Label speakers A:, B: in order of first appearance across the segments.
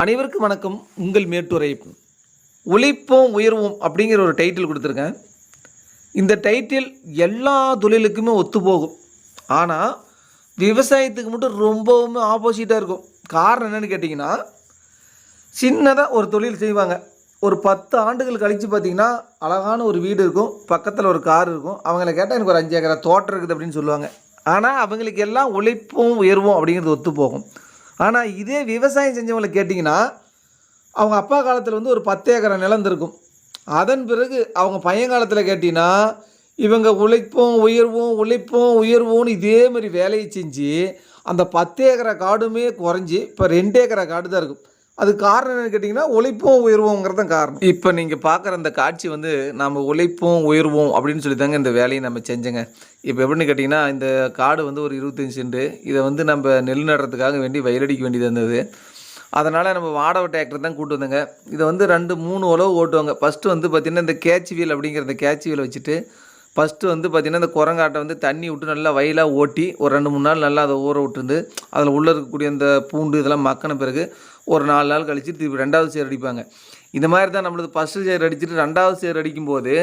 A: அனைவருக்கும் வணக்கம். உங்கள் மேட்டுரை. உழைப்போம் உயர்வோம் அப்படிங்கிற ஒரு டைட்டில் கொடுத்துருக்கேன். இந்த டைட்டில் எல்லா தொழிலுக்குமே ஒத்து போகும் ஆனால் விவசாயத்துக்கு மட்டும் ரொம்பவுமே ஆப்போசிட்டாக இருக்கும். காரணம் என்னன்னு கேட்டிங்கன்னா சின்னதாக ஒரு தொழில் செய்வாங்க. ஒரு பத்து ஆண்டுகள் கழித்து பார்த்தீங்கன்னா அழகான ஒரு வீடு இருக்கும். பக்கத்தில் ஒரு கார் இருக்கும். அவங்கள கேட்டால் எனக்கு ஒரு அஞ்சு ஏக்கரா தோட்டம் இருக்குது அப்படின்னு சொல்லுவாங்க. ஆனால் அவங்களுக்கு எல்லாம் உழைப்பும் உயர்வும் அப்படிங்கிறது ஒத்து போகும் ஆனால் இதே விவசாயம் செஞ்சவங்களை கேட்டிங்கன்னா அவங்க அப்பா காலத்தில் வந்து ஒரு பத்து ஏக்கரை நிலம் அதன் பிறகு அவங்க பையன் காலத்தில் கேட்டிங்கன்னா இவங்க உழைப்போம் உயர்வோம் உழைப்போம் உயர்வோம்னு இதே மாதிரி வேலையை செஞ்சு அந்த பத்து ஏக்கரை காடுமே குறைஞ்சி இப்போ ரெண்டு ஏக்கரை காடு தான் இருக்கும். அது காரணம் என்னன்னு கேட்டிங்கன்னா உழைப்போம் உயர்வோங்கிறது தான் காரணம். இப்போ நீங்கள் பார்க்குற அந்த காட்சி வந்து நம்ம உழைப்போம் உயர்வோம் அப்படின்னு சொல்லி தாங்க இந்த வேலையை நம்ம செஞ்சோங்க. இப்போ எப்படின்னு கேட்டிங்கன்னா இந்த காடு வந்து ஒரு இருபத்தஞ்சி சென்ட். இதை வந்து நம்ம நெல் நடுறதுக்காக வேண்டி வயலடிக்க வேண்டியது இருந்தது. அதனால் நம்ம வாடகை டிராக்டர் தான் கூட்டு வந்தோங்க. இதை வந்து ரெண்டு மூணு உழவு ஓட்டுவாங்க. ஃபஸ்ட்டு வந்து பார்த்திங்கன்னா இந்த கேட்ச் வீல் அப்படிங்கிற இந்த கேட்ச் வீல் வச்சுட்டு ஃபஸ்ட்டு வந்து பார்த்திங்கன்னா இந்த குரங்காட்டை வந்து தண்ணி விட்டு நல்லா வயலாக ஓட்டி ஒரு ரெண்டு மூணு நாள் நல்லா அதை ஊற விட்டுருந்து அதில் உள்ளே இருக்கக்கூடிய அந்த பூண்டு இதெல்லாம் மக்கின பிறகு ஒரு நாலு நாள் கழித்து திருப்பி ரெண்டாவது சேர் அடிப்பாங்க. இந்த மாதிரி தான் நம்மளது ஃபஸ்ட்டு சேர் அடிச்சுட்டு ரெண்டாவது சேர் அடிக்கும்போது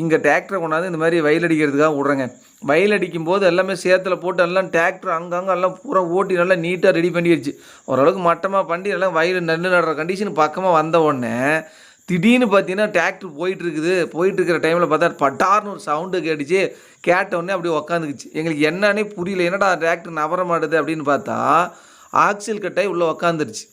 A: இங்கே டிராக்டரை கொண்டாந்து இந்த மாதிரி வயல் அடிக்கிறதுக்காக விட்றேங்க. வயல் அடிக்கும் போது எல்லாமே சேத்துல போட்டு எல்லாம் டிராக்டர் அங்கங்கே எல்லாம் பூரா ஓட்டி நல்லா நீட்டாக ரெடி பண்ணிடுச்சு ஓரளவுக்கு மட்டமாக பண்ணி எல்லாம் வயல் நெல் நடுற கண்டிஷன் பக்கமாக வந்த உடனே திடீர்னு பார்த்தீங்கன்னா டிராக்டர் போயிட்டு இருக்குது டைமில் பார்த்தா பட்டார்னு ஒரு சவுண்டு கேட்டுச்சு. கேட்ட உடனே அப்படியே உக்காந்துக்குச்சு. எங்களுக்கு என்னன்னே புரியல. என்னடா டிராக்டர் நவர மாட்டுது அப்படின்னு பார்த்தா ஆக்சில் கட்டாய் உள்ளே உக்காந்துருச்சு.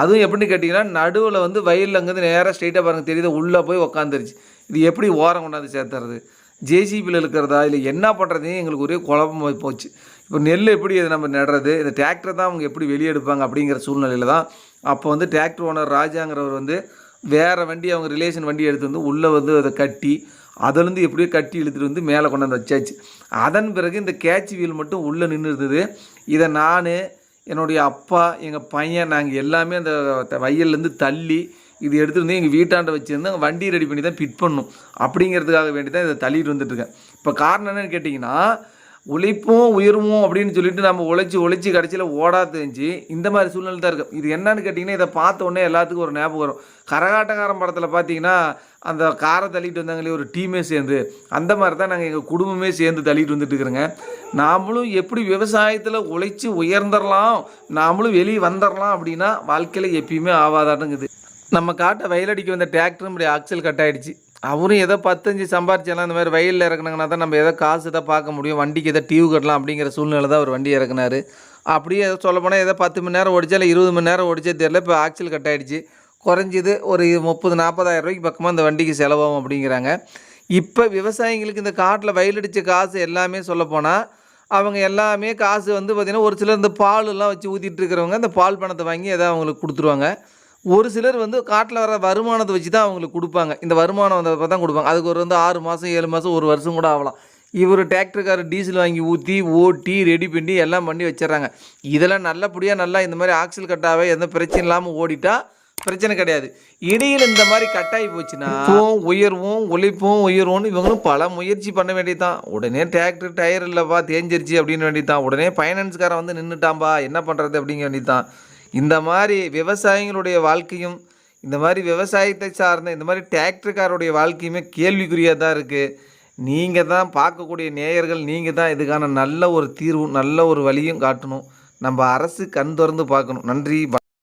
A: அதுவும் எப்படின்னு கேட்டிங்கன்னா நடுவில் வந்து வயலில் அங்கேருந்து நேராக ஸ்ட்ரெயிட்டாக பாருங்க தெரியுது. உள்ளே போய் உக்காந்துருச்சு. இது எப்படி ஓரம் கொண்டாந்து சேர்த்துறது? ஜேசிபியில் இருக்கிறதா? இல்லை என்ன பண்ணுறதுன்னு எங்களுக்கு ஒரே குழப்பம் போச்சு. இப்போ நெல் எப்படி இதை நம்ம நடுறது? இந்த டிராக்டர் தான் அவங்க எப்படி வெளியே எடுப்பாங்க அப்படிங்கிற சூழ்நிலையில் தான். அப்போ வந்து டிராக்டர் ஓனர் ராஜாங்கிறவர் வந்து வேறு வண்டி அவங்க ரிலேஷன் வண்டி எடுத்து வந்து உள்ளே வந்து அதை கட்டி அதுலேருந்து எப்படியோ கட்டி இழுத்துட்டு வந்து மேலே கொண்டாந்து வச்சாச்சு. அதன் பிறகு இந்த கேட்ச் வீல் மட்டும் உள்ளே நின்று இருந்தது. இதை நான் என்னுடைய அப்பா எங்கள் பையன் நாங்கள் எல்லாமே அந்த வயல்லேருந்து தள்ளி இது எடுத்துகிட்டு வந்து எங்கள் வீட்டாண்ட வச்சுருந்து அங்கே வண்டி ரெடி பண்ணி தான் ஃபிட் பண்ணும் அப்படிங்கிறதுக்காக வேண்டி தான் இதை தள்ளிட்டு வந்துட்டுருக்கேன் இப்போ காரணம் என்னென்னு கேட்டிங்கன்னா உழைப்போம் உயர்வோம் அப்படின்னு சொல்லிட்டு நம்ம உழைச்சி உழைச்சி கடைசியில் ஓடா தெரிஞ்சு இந்த மாதிரி சூழ்நிலை தான் இருக்குது இது என்னன்னு கேட்டிங்கன்னா இதை பார்த்த உடனே எல்லாத்துக்கும் ஒரு ஞாபகம் வரும். கரகாட்டக்காரன் படத்தில் பார்த்தீங்கன்னா அந்த காரை தள்ளிட்டு வந்தாங்களே ஒரு டீமே சேர்ந்து. அந்த மாதிரி தான் நாங்கள் எங்கள் குடும்பமே சேர்ந்து தள்ளிட்டு வந்துட்டு இருக்கிறோங்க. நாமளும் எப்படி விவசாயத்தில் உழைச்சி உயர்ந்துடலாம் நாமளும் வெளியே வந்துடலாம் அப்படின்னா வாழ்க்கையில் எப்பயுமே ஆவாதாட்டுங்குது. நம்ம காட்டை வயலடிக்க வந்த டிராக்டரும் இப்படி ஆக்சல் கட் ஆகிடுச்சு அவரும் ஏதோ பத்தஞ்சு சம்பாரிச்சலாம் இந்த மாதிரி வயலில் இறக்குனாங்கன்னா தான் நம்ம ஏதோ காசு எதை பார்க்க முடியும். வண்டிக்கு ஏதோ டியூ கட்டலாம் அப்படிங்கிற சூழ்நிலை தான் அவர் வண்டி இறக்குனாரு. அப்படியே எதோ சொல்ல போனால் ஏதோ பத்து மணி நேரம் ஓடிச்சா இல்லை இருபது மணி நேரம் ஓடிச்சே தெரியல இப்போ ஆக்சல் கட் ஆயிடுச்சு. குறைஞ்சது ஒரு முப்பது நாற்பதாயிரம் ரூபாய்க்கு பக்கமாக இந்த வண்டிக்கு செலவாகும் அப்படிங்கிறாங்க. இப்போ விவசாயிங்களுக்கு இந்த காட்டில் வயலடித்த காசு எல்லாமே சொல்லப்போனால் அவங்க எல்லாமே காசு வந்து பார்த்திங்கன்னா ஒரு சிலர் இந்த பாலெல்லாம் வச்சு ஊற்றிட்டு இருக்கிறவங்க அந்த பால் பணத்தை வாங்கி எதாவது அவங்களுக்கு கொடுத்துருவாங்க. ஒரு சிலர் வந்து காட்டில் வர வருமானத்தை வச்சு தான் அவங்களுக்கு கொடுப்பாங்க. இந்த வருமானம் வந்தப்போ தான் கொடுப்பாங்க. அதுக்கு ஒரு வந்து ஆறு மாதம் ஏழு மாதம் ஒரு வருஷம் கூட ஆகலாம். இவர் டிராக்டருக்காரர் டீசல் வாங்கி ஊற்றி ஓட்டி ரெடி பண்ணி எல்லாம் பண்ணி வச்சிடுறாங்க. இதெல்லாம் நல்லபடியாக நல்லா இந்த மாதிரி ஆக்சில் கட்டாவே எந்த பிரச்சனை இல்லாமல் ஓடிட்டா பிரச்சனை கிடையாது. இடையில் இந்த மாதிரி கட்டாயி போச்சுன்னா உயர்வும் உழைப்பும் உயர்வும்னு இவங்களும் பல முயற்சி பண்ண வேண்டியதுதான். உடனே டிராக்டர் டயர் இல்லைப்பா தேஞ்சிருச்சு அப்படின்னு வேண்டியதுதான். உடனே ஃபைனான்ஸ்காரன் வந்து நின்றுட்டாம்பா என்ன பண்ணுறது அப்படிங்க வேண்டியதுதான். இந்த மாதிரி விவசாயிகளுடைய வாழ்க்கையும் இந்த மாதிரி விவசாயத்தை சார்ந்த இந்த மாதிரி டிராக்டர்காருடைய வாழ்க்கையுமே கேள்விக்குறியாக தான் இருக்குது நீங்கள் தான் பார்க்கக்கூடிய நேயர்கள் நீங்கள் தான் இதுக்கான நல்ல ஒரு தீர்வும் நல்ல ஒரு வழியும் காட்டணும். நம்ம அரசு கண் திறந்து பார்க்கணும். நன்றி